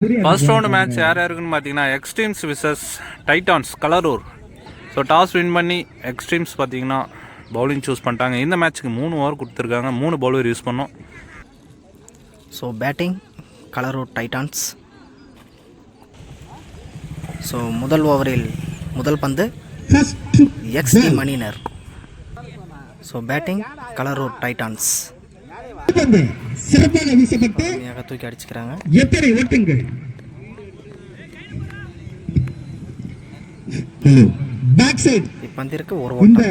First round match யார் யாருக்குன்னு பார்த்தீங்கன்னா extremes versus Titans கலரூர். So toss win பண்ணி எக்ஸ்ட்ரீம்ஸ் பார்த்தீங்கன்னா பவுலிங் சூஸ் பண்ணிட்டாங்க. இந்த மேட்ச்சுக்கு மூணு ஓவர் கொடுத்துருக்காங்க. மூணு பவுலர் யூஸ் பண்ணோம். So batting Kalarur Titans so முதல் ஓவரில் முதல் பந்து எக்ஸ்டி மணினர் ஸோ பேட்டிங் கலரூர் டைட்டான்ஸ் பந்து சிறப்பாக வீசப்பட்டு தூக்கி அடிச்சுக்கிறாங்க. எத்தனை ஓட்டங்கள்? பேக் சைடு இப்பந்திற்கு ஒரு இந்த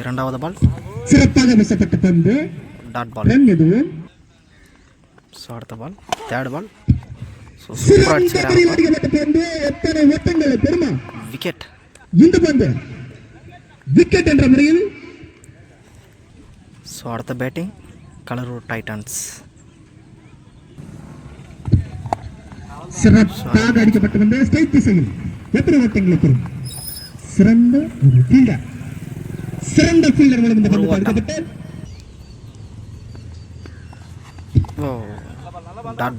இரண்டாவது பால் சிறப்பாக வீசப்பட்ட பந்து. டாட் பால் ரன் எதுவும் ஸோ அடுத்த பால் தேர்ட் பால் சூப்பராக அடிச்சுக்கிறாங்க. பந்து எத்தனை ஓட்டங்கள் பெருமா விக்கெட் இந்த பந்து. விக்கெட் என்ற முறையில் ஸோ அடுத்த பேட்டிங் கலரூர் டைட்டான்ஸ் சிறப்பாக அடிக்கப்பட்ட பந்து ஸ்ட்ரைட் திசையில் எத்தனை ஓட்டங்களை பெறும் சிறந்த ஒரு ஃபீல்டர் சிறந்த ஃபீல்டர் மூலம் இந்த பந்து. தடுக்கப்பட்டு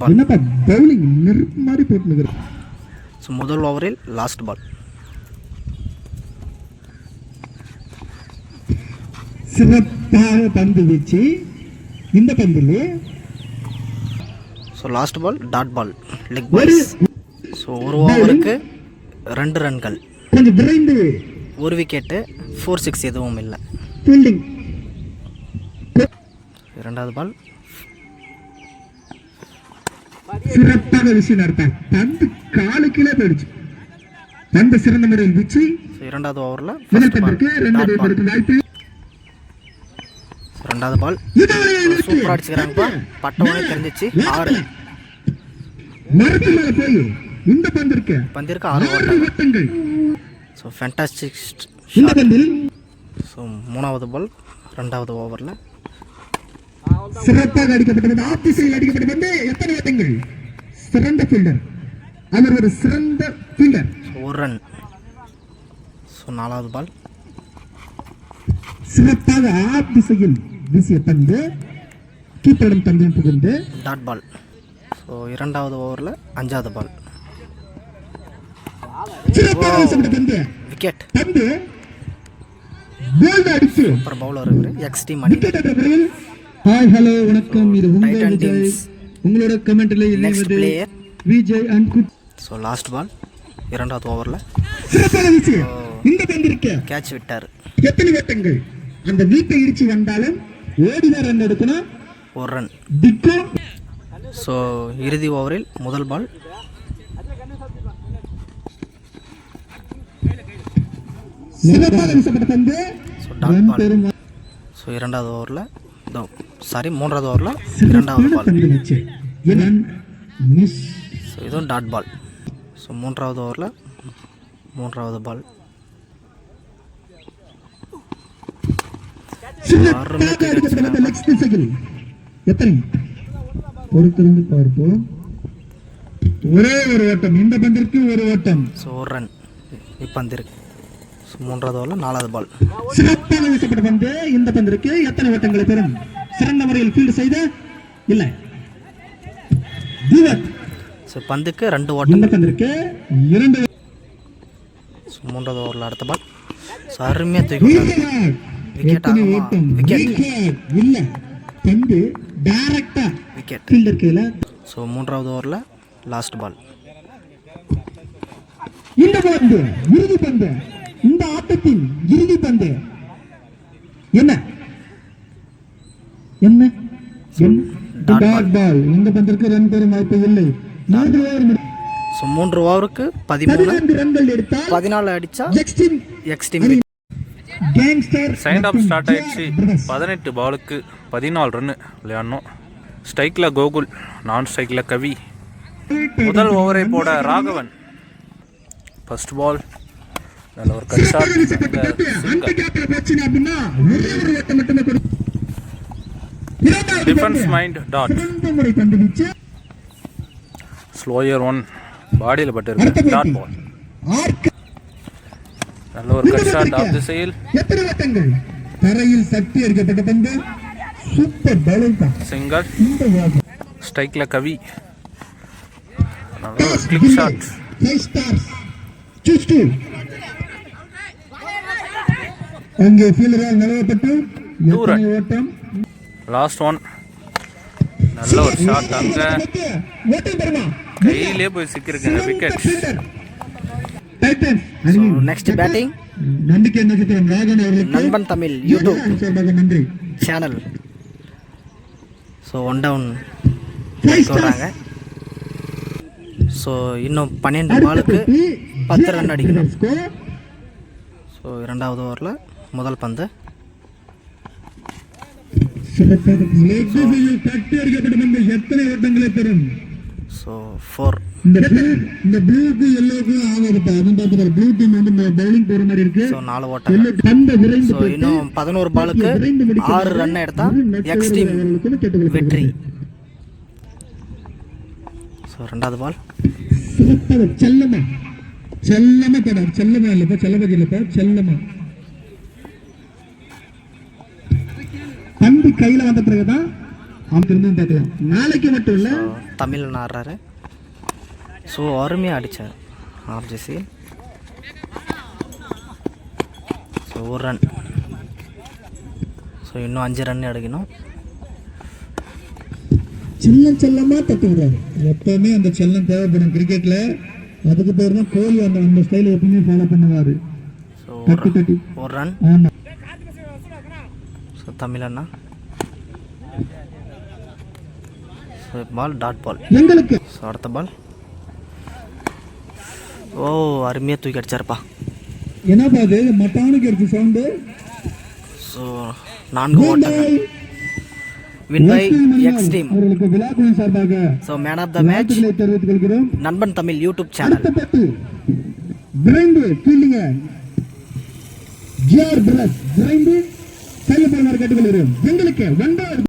என்னப்பா பவுலிங் நெருப்பு மாதிரி போட்டு ஸோ முதல் ஓவரில் லாஸ்ட் பால் சிறப்பாக பந்து வீச்சு. இந்த பந்தில் so last ball dot ball leg balls so ஒரு ஓவருக்கு ரெண்டு ரன்கள். கொஞ்சம் விரைந்து ஒரு விக்கெட்டு ஃபோர் சிக்ஸ் எதுவும் இல்லை. ஃபீல்டிங் இரண்டாவது பால் சிறப்பாக வீசினார் பந்து காலு கீழே போயிடுச்சு. பந்து சிறந்த முறையில் வீச்சு. இரண்டாவது ஓவரில் முதல் பால் பந்திற்கு ரெண்டு டாட் பால் பேருக்கு வாய்ப்பு ரெண்டாவது பால். சூப்பராக அடிச்சுக்கிறாங்கப்பா. பட்டவனே தெரிஞ்சிச்சு. ஆறு. இந்த பந்திற்கு பந்திற்கு ஆறு ஓட்டங்கள். ஸோ ஃபேண்டாஸ்டிக் இந்த பந்தில் ஸோ மூணாவது பால் ரெண்டாவது ஓவரில். சிறப்பாக அடிக்கப்பட்டது. ஆத்திசையில் அடிக்கப்பட்ட பந்து எத்தனை ஓட்டங்கள்? சிறந்த ஃபீல்டர் அவர் ஒரு சிறந்த ஃபீல்டர் ஒரு ரன் ஸோ நாலாவது பால். சிறப்பாக ஆப் திசையில் வீசிய பந்து கீப்பரிடம் பந்தில் புகுந்து டாட் பால் ஸோ இரண்டாவது ஓவரில் அஞ்சாவது பால் விக்கெட் பந்து பவுலர் இவர். எக்ஸ்டி மணி ஹாய் ஹலோ வணக்கம். இது உங்கள். உங்களோட கமெண்ட்ல இணைவது Vijay and good so last ball இரண்டாவது ஓவரில் வீச்சு இந்த கேட்ச் விட்டார். எத்தனை ஓட்டங்கள் அந்த வீட்டை இடிச்சு வந்தாலும் ஓடிதான் ரன் ஒரு ரன் ஸோ இறுதி ஓவரில் முதல் பால் ஸோ இரண்டாவது ஓவரில் சாரி மூன்றாவது ஓவரில் இரண்டாவது பால் ஸோ இதுவும் டாட் பால் ஸோ மூன்றாவது ஓவரில் மூன்றாவது பால் சிறப்பாக அடிக்கப்பட்ட லெக் திசையில் எத்தனை? பொறுத்திருந்து பார்ப்போம். ஒரே ஒரு ஓட்டம். இந்த பந்திற்கு ஒரு ஓட்டம். ஸோ ஒரு ரன் இப்போ வந்திருக்கு ஸோ மூன்றாவது ஓவரில் நாலாவது பால் சிறப்பாக வீசப்பட்ட பந்து. இந்த பந்திற்கு எத்தனை ஓட்டங்களை பெறும்? சிறந்த முறையில் ஃபீல்டு செய்த இல்லை. ஸோ பந்துக்கு ரெண்டு ஓட்டம். இந்த பந்திற்கு இரண்டு மூன்றாவது ஓவரில் அடுத்த பால் அருமையாக தூக்கி ஆகுமா? ஓட்டம். இல்ல. பந்து டைரக்டா விக்கெட் ஃபீல்டர் கையில. ஸோ மூன்றாவது ஓவரில் லாஸ்ட் பால் இந்த பந்து இறுதி பந்து. இந்த ஆட்டத்தின் இறுதி பந்து. என்ன? என்ன? டாட் பால் இந்த பந்திற்கு ரன் பெறும் வாய்ப்பு இல்லை. மூன்று ஓவர் ஸோ மூன்று ஓவருக்கு பதிமூணு. ரன்கள் எடுத்தால் பதினாலு அடித்தா எக்ஸ்டின் X team gangster second half start ஆயிடுச்சு. பதினெட்டு பாலுக்கு பதினாலு ரன்னு விளையாடணும். ஸ்ட்ரைக்கில் கோகுல் நான் ஸ்ட்ரைக்கில் கவி. முதல் ஓவரை போட ராகவன். ஃபர்ஸ்ட் பால் நல்ல ஒரு cut. Shot defence. Mind dot slower one பாடியில் பட்டு இருக்கு. டாட். பால் நல்ல ஒரு கட் ஷாட் ஆஃப் திசையில் எத்தனை ஓட்டங்கள் தரையில் தட்டி அடிக்கப்பட்ட பந்து சூப்பர் தான் சிங்கர். ஸ்ட்ரைக்கில் கவி. நல்ல ஒரு கிளிக் ஷாட் ஃபைவ் ஸ்டார்ஸ் சூஸ் டூ அங்கே ஃபீல்டரால் நிலவப்பட்டு. எத்தனை ஓட்டம்? லாஸ்ட் ஒன் நல்ல ஒரு ஷாட் அங்கே. கையிலே போய் சிக்கிருக்குங்க விக்கெட் நெக்ஸ்ட் பேட்டிங் நம்பிக்கை நண்பன் தமிழ் யூடியூப் நன்றி சேனல் ஸோ ஒன் டவுன் சொல்கிறாங்க ஸோ இன்னும் பன்னெண்டு பாலுக்கு பத்து ரன் அடிக்கணும். ஸோ இரண்டாவது ஓவரில் முதல் பந்து. ஸோ ஃபோர் இந்த இந்த ப்ளூக்கு எல்லோக்கு ஆகாதுப்பா அதுவும் பார்த்து ப்ளூ டீம் வந்து பவுலிங் போற மாதிரி இருக்கு. நாலு ஓட்டம். பந்த விரைந்து ஸோ இன்னும் பதினோரு பாலுக்கு ரன் எடுத்தா எக்ஸ் டீம். வெற்றி. பால் செல்லமா செல்லமா படம் செல்லமா இல்லப்பா செல்லபதி இல்லப்பா செல்லமா பந்து கையில வந்த பிறகுதான் திரும்ப பார்க்கலாம். நாளைக்கு மட்டும் இல்ல. தமிழ் ஆடுறாரு. ஸோ அருமையாக அடித்தார் ஆர்ஜிசி ஸோ ஒரு ரன் ஸோ இன்னும் அஞ்சு ரன் எடுக்கணும் செல்லம் செல்லமா தட்டு விடுறாரு. எப்பவுமே அந்த செல்லம் தேவைப்படும் கிரிக்கெட்ல அதுக்கு பேர் தான் கோலி அந்த அந்த ஸ்டைல் எப்பவுமே ஃபாலோ பண்ணுவாரு. ஸோ ஒரு தட்டி தட்டி. ஒரு ரன் ஆமா. ஸோ தமிழ் அண்ணா. ஸோ பால் டாட் பால் எங்களுக்கு. ஸோ அடுத்த பால் ஓ அருமையாக தூக்கி அடிச்சாருப்பா. என்னப்பா அது? மட்டானுக்கு எடுத்து சவுண்டு. ஸோ நான்கு ஓட்டங்கள். வின் பை எக்ஸ் டீம் அவர்களுக்கு விழாக்குழு சார்பாக so man of the match தெரிவித்துக் கொள்கிறோம். நண்பன் தமிழ் யூடியூப் சேனல் அடுத்த ஜிஆர் பிரஸ் கேட்டுக்கொள்கிறோம். எங்களுக்கு